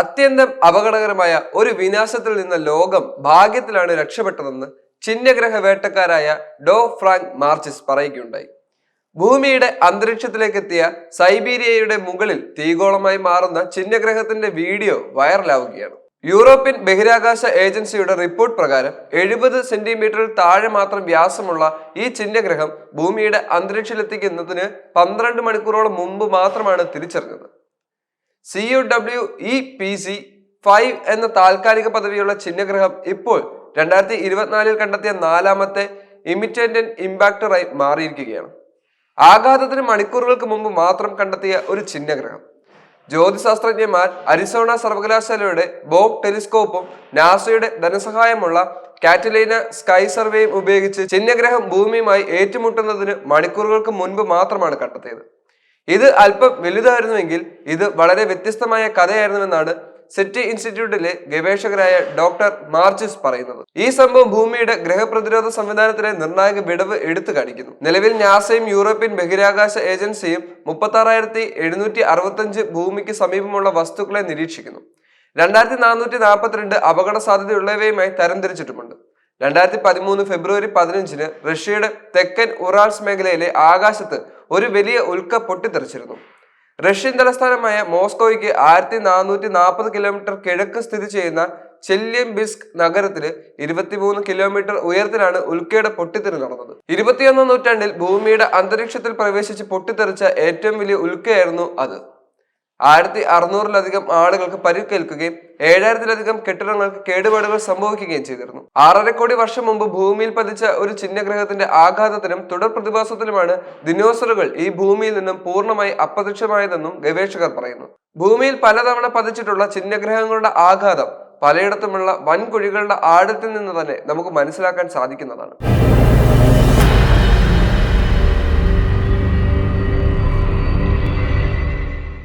അത്യന്തം അപകടകരമായ ഒരു വിനാശത്തിൽ നിന്ന് ലോകം ഭാഗ്യത്തിലാണ് രക്ഷപ്പെട്ടതെന്ന് ചിഹ്നഗ്രഹ വേട്ടക്കാരായ ഡോ ഫ്രാങ്ക് മാർച്ചിസ് പറയുകയുണ്ടായി. ഭൂമിയുടെ അന്തരീക്ഷത്തിലേക്ക് എത്തിയ സൈബീരിയയുടെ മുകളിൽ തീഗോളമായി മാറുന്ന ചിഹ്നഗ്രഹത്തിന്റെ വീഡിയോ വൈറലാവുകയാണ്. യൂറോപ്യൻ ബഹിരാകാശ ഏജൻസിയുടെ റിപ്പോർട്ട് പ്രകാരം എഴുപത് സെന്റിമീറ്ററിൽ താഴെ മാത്രം വ്യാസമുള്ള ഈ ചിഹ്നഗ്രഹം ഭൂമിയുടെ അന്തരീക്ഷത്തിലെത്തിക്കുന്നതിന് പന്ത്രണ്ട് മണിക്കൂറോളം മുമ്പ് മാത്രമാണ് തിരിച്ചറിഞ്ഞത്. C U W E P C five എന്ന താൽക്കാലിക പദവിയുള്ള ചിഹ്നഗ്രഹം ഇപ്പോൾ രണ്ടായിരത്തി ഇരുപത്തിനാലിൽ കണ്ടെത്തിയ നാലാമത്തെ ഇമിറ്റൻഡന്റ് ഇമ്പാക്ടറായി മാറിയിരിക്കുകയാണ്. ആഘാതത്തിന് മണിക്കൂറുകൾക്ക് മുമ്പ് മാത്രം കണ്ടെത്തിയ ഒരു ചിഹ്നഗ്രഹം. ജ്യോതിശാസ്ത്രജ്ഞന്മാർ അരിസോണ സർവകലാശാലയുടെ ബോബ് ടെലിസ്കോപ്പും നാസയുടെ ധനസഹായമുള്ള കാറ്റലൈന സ്കൈ സർവേയും ഉപയോഗിച്ച് ചിഹ്നഗ്രഹം ഭൂമിയുമായി ഏറ്റുമുട്ടുന്നതിന് മണിക്കൂറുകൾക്ക് മുൻപ് മാത്രമാണ് കണ്ടെത്തിയത്. ഇത് അല്പം വലുതായിരുന്നുവെങ്കിൽ ഇത് വളരെ വ്യത്യസ്തമായ കഥയായിരുന്നുവെന്നാണ് സെറ്റി ഇൻസ്റ്റിറ്റ്യൂട്ടിലെ ഗവേഷകരായ ഡോക്ടർ മാർച്ചിസ് പറയുന്നത്. ഈ സംഭവം ഭൂമിയുടെ ഗ്രഹപ്രതിരോധ സംവിധാനത്തിലെ നിർണായക വിടവ് എടുത്തു കാണിക്കുന്നു. നിലവിൽ നാസയും യൂറോപ്യൻ ബഹിരാകാശ ഏജൻസിയും മുപ്പത്തി എഴുന്നൂറ്റി ഭൂമിക്ക് സമീപമുള്ള വസ്തുക്കളെ നിരീക്ഷിക്കുന്നു. രണ്ടായിരത്തി നാനൂറ്റി നാൽപ്പത്തിരണ്ട് അപകട സാധ്യതയുള്ളവയുമായി തരംതിരിച്ചിട്ടുമുണ്ട്. രണ്ടായിരത്തി പതിമൂന്ന് ഫെബ്രുവരി പതിനഞ്ചിന് റഷ്യയുടെ തെക്കൻ ഉറാൾസ് മേഖലയിലെ ആകാശത്ത് ഒരു വലിയ ഉൽക്ക പൊട്ടിത്തെറിച്ചിരുന്നു. റഷ്യൻ തലസ്ഥാനമായ മോസ്കോയ്ക്ക് ആയിരത്തി നാനൂറ്റി നാൽപ്പത് കിലോമീറ്റർ കിഴക്ക് സ്ഥിതി ചെയ്യുന്ന ചെല്യംബിസ്ക് നഗരത്തിൽ ഇരുപത്തിമൂന്ന് കിലോമീറ്റർ ഉയരത്തിലാണ് ഉൽക്കയുടെ പൊട്ടിത്തെറി നടന്നത്. ഇരുപത്തിയൊന്നാം നൂറ്റാണ്ടിൽ ഭൂമിയുടെ അന്തരീക്ഷത്തിൽ പ്രവേശിച്ച് പൊട്ടിത്തെറിച്ച ഏറ്റവും വലിയ ഉൽക്കയായിരുന്നു അത്. ആയിരത്തി അറുന്നൂറിലധികം ആളുകൾക്ക് പരിക്കേൽക്കുകയും ഏഴായിരത്തിലധികം കെട്ടിടങ്ങൾക്ക് കേടുപാടുകൾ സംഭവിക്കുകയും ചെയ്തിരുന്നു. ആറര കോടി വർഷം മുമ്പ് ഭൂമിയിൽ പതിച്ച ഒരു ചിഹ്നഗ്രഹത്തിന്റെ ആഘാതത്തിനും തുടർ പ്രതിഭാസത്തിലുമാണ് ദിനോസറുകൾ ഈ ഭൂമിയിൽ നിന്നും പൂർണമായി അപ്രത്യക്ഷമായതെന്നും ഗവേഷകർ പറയുന്നു. ഭൂമിയിൽ പലതവണ പതിച്ചിട്ടുള്ള ചിഹ്നഗ്രഹങ്ങളുടെ ആഘാതം പലയിടത്തുമുള്ള വൻകുഴികളുടെ ആഴത്തിൽ നിന്ന് തന്നെ നമുക്ക് മനസ്സിലാക്കാൻ സാധിക്കുന്നതാണ്.